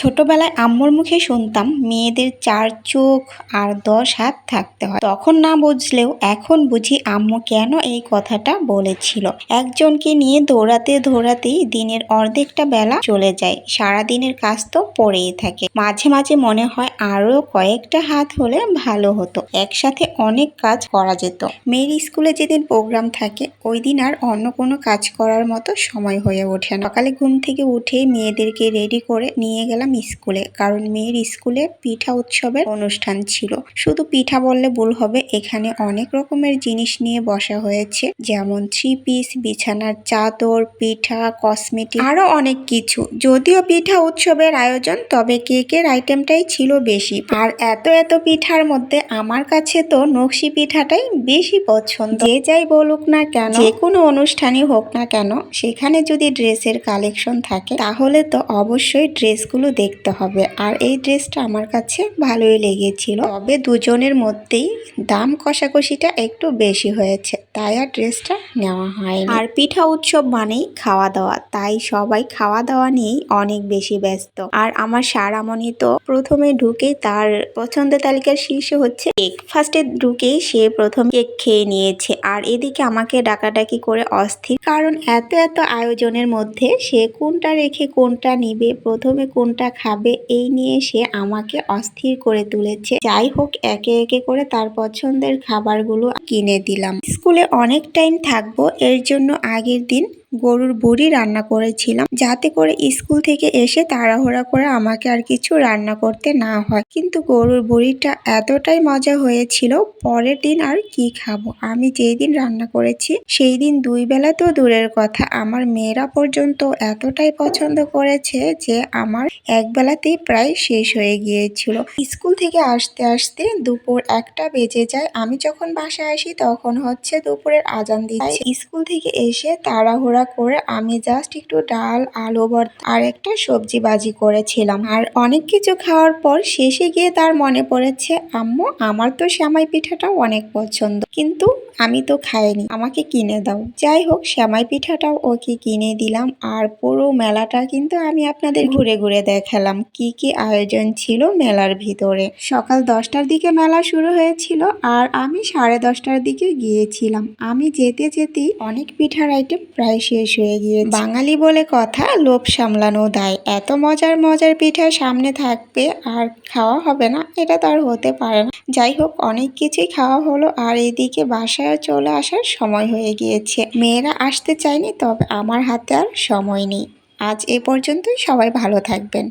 ছোটবেলায় আম্মুর মুখে শুনতাম মেয়েদের চার চোখ আর দশ হাত থাকতে হয়। তখন না বুঝলেও এখন বুঝি আম্মু কেন এই কথাটা বলেছিল। একজনকে নিয়ে দৌড়াতে দৌড়াতেই দিনের অর্ধেকটা বেলা চলে যায়। সারা দিনের কাজ তো পড়েই থাকে। মাঝে মাঝে মনে হয় আরও কয়েকটা হাত হলে ভালো হতো। একসাথে অনেক কাজ করা যেত। মেয়ের স্কুলে যেদিন প্রোগ্রাম থাকে, ওই দিন আর অন্য কোনো কাজ করার মতো সময় হয়ে ওঠে না। সকালে ঘুম থেকে উঠে মেয়েদেরকে রেডি করে নিয়ে গেলাম স্কুলে, কারণ মেয়ের স্কুলে পিঠা উৎসবের অনুষ্ঠান ছিল। শুধু পিঠা বললে ভুল হবে, এখানে অনেক রকমের জিনিস নিয়ে বসা হয়েছে, যেমন থ্রি পিস বিছানার চাদর, পিঠা কসমেটিক আরও অনেক কিছু। যদিও পিঠা উৎসবের আয়োজন, তবে কেকের আইটেমটাই ছিল বেশি। আর এত এত পিঠার মধ্যে আমার কাছে তো নকশি পিঠাটাই বেশি পছন্দ। যে যাই বলুক না কেন, যে কোনো অনুষ্ঠানই হোক না কেন, সেখানে যদি ড্রেসের কালেকশন থাকে, তাহলে তো অবশ্যই ড্রেসগুলো দেখতে হবে। আর এই ড্রেসটা আমার কাছে ভালোই লেগেছিল। তবে দুজনের মধ্যেই দাম কষাকষিটা একটু বেশি হয়েছে, তাই আর ড্রেসটা নেওয়া হয় আর পিঠা উৎসব মানেই খাওয়া দাওয়া তাই সবাই খাওয়া দাওয়া নিয়েই অনেক বেশি ব্যস্ত। আর আমার সারামণি তো প্রথমে ঢুকেই তার পছন্দের তালিকার শীর্ষে হচ্ছে কেক। ফার্স্টে ঢুকেই সে প্রথম কেক খেয়ে নিয়েছে, আর এদিকে আমাকে ডাকাডাকি করে অস্থির। কারণ এত এত আয়োজনের মধ্যে সে কোনটা রেখে কোনটা নিবে, প্রথমে কোনটা খাবে, এই নিয়ে সে আমাকে অস্থির করে তুলেছে। যাই হোক, একে একে করে তার পছন্দের খাবারগুলো কিনে দিলাম। স্কুলে অনেক টাইম থাকব, এর জন্য আগের দিন গরুর বুড়ি রান্না করেছিলাম। যাতে করে স্কুল থেকে এসে তাড়াহুড়া করে আমাকে আর কিছু রান্না করতে না হয়। কিন্তু গরুর বুড়িটা এতটাই মজা হয়েছিল, পরের দিন আর কি খাব? আমি যেই দিন রান্না করেছি সেই দিন দুই বেলা তো দূরের কথা। আমার মেয়েরা পর্যন্ত এতটাই পছন্দ করেছে যে আমার এক বেলাতেই প্রায় শেষ হয়ে গিয়েছিল। স্কুল থেকে আসতে আসতে দুপুর একটা বেজে যায়। আমি যখন বাসায় আসি, তখন হচ্ছে দুপুরের আজান দিচ্ছে স্কুল থেকে এসে তাড়াহুড়া করে আমি জাস্ট একটু ডাল, আলু ভর্তা আর একটা সবজি বাজি করেছিলাম। আর অনেক কিছু খাওয়ার পর শেষে গিয়ে তার মনে পড়েছে, আম্মু, আমার তো শ্যামাই পিঠাটাও অনেক পছন্দ, কিন্তু আমি তো খাইনি, আমাকে কিনে দাও। যাই হোক শ্যামাই পিঠাটাও ওকে কিনে দিলাম আর পুরো মেলাটা কিন্তু আমি আপনাদের ঘুরে ঘুরে দেখালাম, কি কি আয়োজন ছিল মেলার ভিতরে। সকাল দশটার দিকে মেলা শুরু হয়েছিল আর আমি সাড়ে দশটার দিকে গিয়েছিলাম। আমি যেতে যেতেই অনেক পিঠার আইটেম প্রায় শেষ হয়ে গিয়ে বাঙালি বলে কথা, লোভ সামলানো দায়। এত মজার মজার পিঠা সামনে থাকবে আর খাওয়া হবে না, এটা তো আর হতে পারে না। যাই হোক, অনেক কিছুই খাওয়া হলো আর এদিকে বাসায় চলে আসার সময় হয়ে গিয়েছে। মেয়েরা আসতে চায়নি, তবে আমার হাতে আর সময় নেই। আজ এ পর্যন্তই, সবাই ভালো থাকবেন।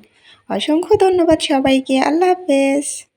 অসংখ্য ধন্যবাদ সবাইকে, আল্লাহ হাফেজ।